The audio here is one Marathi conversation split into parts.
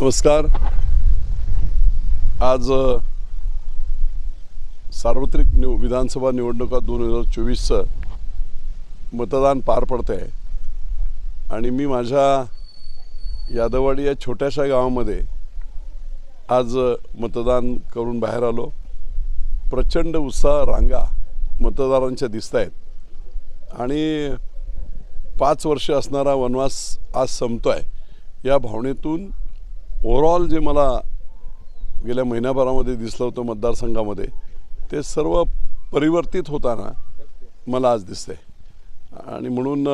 नमस्कार. आज सार्वत्रिक निव विधानसभा निवडणुका दोन हजार चोवीसचं मतदान पार पडतं आहे आणि मी माझ्या यादववाडी या छोट्याशा गावामध्ये आज मतदान करून बाहेर आलो. प्रचंड उत्साह रांगा मतदारांच्या दिसत आहेत आणि पाच वर्ष असणारा वनवास आज संपतो आहे या भावनेतून ओव्हरऑल जे मला गेल्या महिन्याभरामध्ये दिसलं होतं मतदारसंघामध्ये ते सर्व परिवर्तित होताना मला आज दिसतंय. आणि म्हणून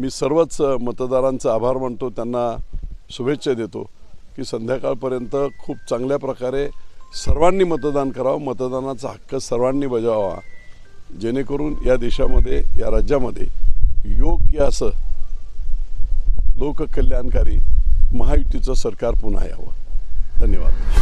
मी सर्वच मतदारांचा आभार मानतो त्यांना शुभेच्छा देतो की संध्याकाळपर्यंत खूप चांगल्या प्रकारे सर्वांनी मतदान करावं मतदानाचा हक्क सर्वांनी बजावा जेणेकरून या देशामध्ये या राज्यामध्ये योग्य असं लोककल्याणकारी महायुतीचं सरकार पुन्हा यावं. धन्यवाद.